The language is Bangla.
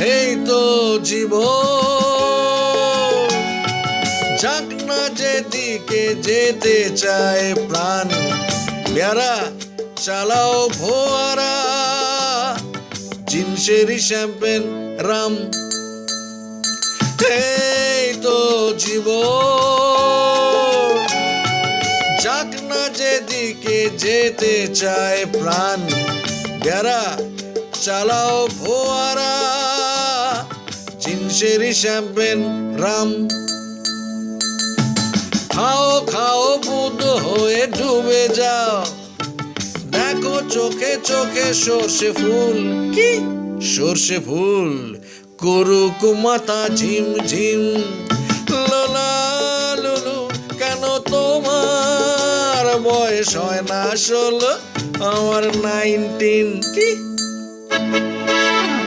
এই তো জীব যাক না যেদিকে যেতে চায় প্রাণ। বেড়া চালাও ভোয়ারা জিনসেরি শ্যাম্পেন রাম। এই তো জীব যাক না যেদিকে যেতে চায় প্রাণ। বেড়া চালাও ভোয়ারা জিনসেরি শ্যাম্পেন রাম। খাও খাও বুধ হয়ে ডুবে যাও। দেখো চোখে চোখে সর্ষে ফুল। কি? সর্ষে ফুল। করুক মাথা ঝিম ঝিম। লোলা, কেন তোমার বয়স হয় না ষোলো? আমার নাইনটিন। কি?